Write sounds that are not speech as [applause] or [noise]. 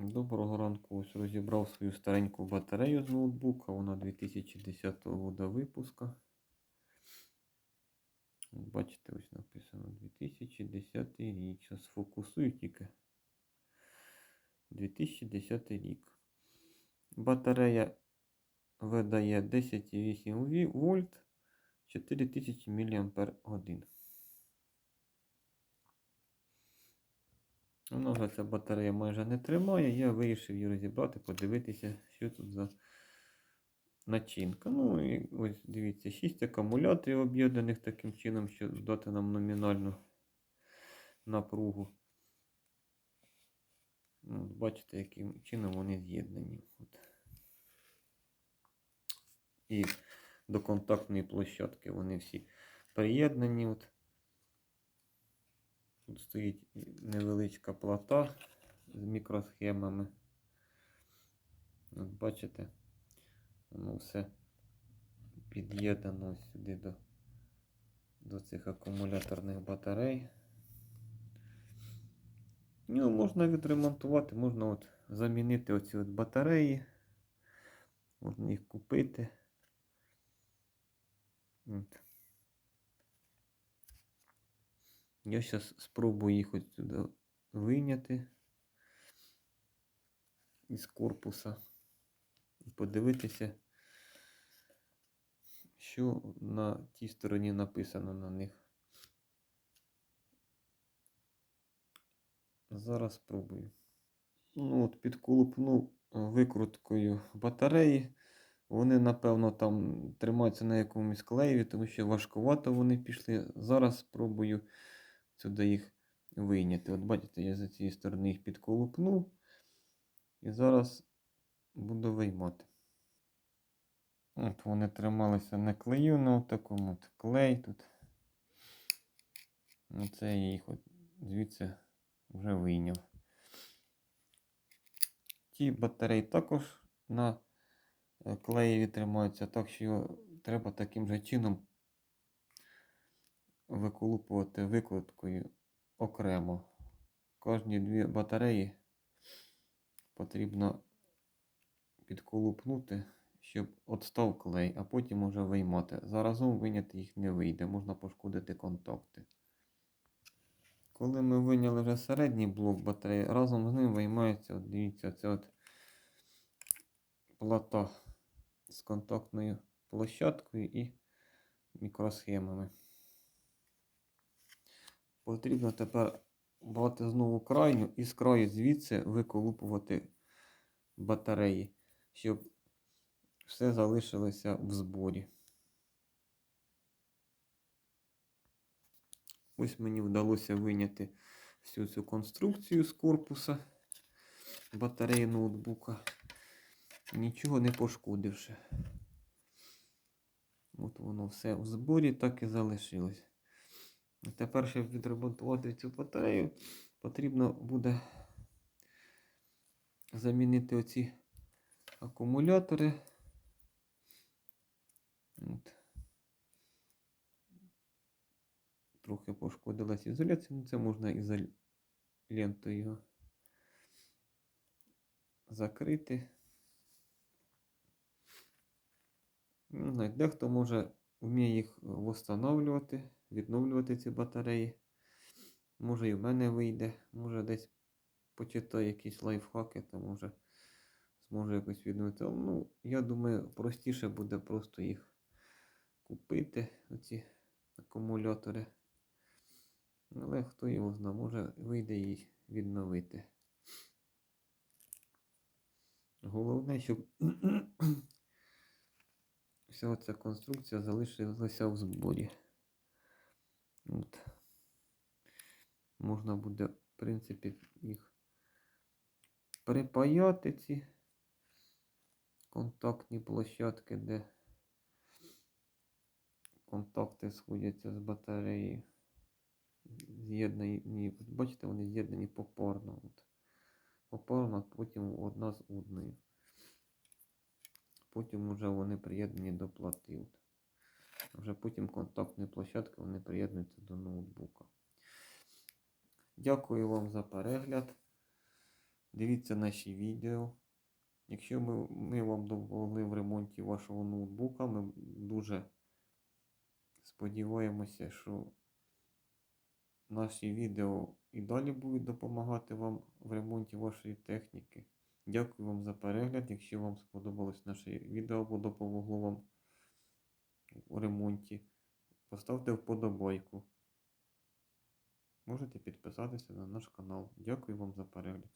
Доброго ранку. Ось розібрав свою стареньку батарею з ноутбука. Вона 2010 року випуска. Бачите, ось написано 2010 рік. Зараз сфокусую тільки. 2010 рік. Батарея видає 10,8 вольт 4000 мАч. Вона вже ця батарея майже не тримає. Я вирішив її розібрати, подивитися, що тут за начинка. Ну і ось дивіться, 6 акумуляторів об'єднаних таким чином, щоб дати нам номінальну напругу. Ну, бачите, яким чином вони з'єднані. І до контактної площадки вони всі приєднані. От. Тут стоїть невеличка плата з мікросхемами. От бачите, воно все під'єднано сюди до, до цих акумуляторних батарей. Ну, можна відремонтувати, можна от замінити оці от батареї. Можна їх купити. От. Я зараз спробую їх отсюди вийняти із корпуса і подивитися, що на тій стороні написано на них. Зараз спробую. Ну, от підколупнув викруткою батареї. Вони, напевно, там тримаються на якомусь клеєві, тому що важкувато вони пішли. Зараз спробую сюди їх вийняти. От бачите, я за цієї сторони їх підколупнув. І зараз буду виймати. От вони трималися на клею на такому от клей тут. Оце я їх от звідси вже вийняв. Ті батареї також на е, клеєві тримаються, так що його треба таким же чином виколупувати викладкою окремо. Кожні дві батареї потрібно підколупнути, щоб отстав клей, а потім уже виймати. Заразом виняти їх не вийде, можна пошкодити контакти. Коли ми виняли вже середній блок батареї, разом з ним виймається, от дивіться, це от плата з контактною площадкою і мікросхемами. Потрібно тепер брати знову крайню і з краю звідси виколупувати батареї, щоб все залишилося в зборі. Ось мені вдалося виняти всю цю конструкцію з корпуса батареї ноутбука, нічого не пошкодивши. От воно все в зборі так і залишилось. Тепер, щоб відремонтувати цю батарею, потрібно буде замінити оці акумулятори. От. Трохи пошкодилась ізоляція, ну це можна ізолентою його закрити. Знаю, Дехто може вміє їх встановлювати відновлювати ці батареї. Може і в мене вийде, може десь почитаю якісь лайфхаки, то може зможу якось відновити. Ну, я думаю, простіше буде просто їх купити, оці акумулятори. Але хто його знає, може вийде і відновити. Головне, щоб [clears throat] вся ця конструкція залишилася в зборі. От. Можна буде, в принципі, їх припаяти ці контактні площадки, де контакти сходяться з батареї. З'єднані, бачите, вони з'єднані попарно. От. Попарно, потім одна з одною. Потім вже вони приєднані до плати. От. Вже потім контактні площадки вони приєднуються до ноутбука. Дякую вам за перегляд. Дивіться наші відео. Якщо ми, ми вам допомогли в ремонті вашого ноутбука, ми дуже сподіваємося, що наші відео і далі будуть допомагати вам в ремонті вашої техніки. Дякую вам за перегляд. Якщо вам сподобалось наше відео або допомогло вам у ремонті, поставте вподобайку. Можете підписатися на наш канал. Дякую вам за перегляд.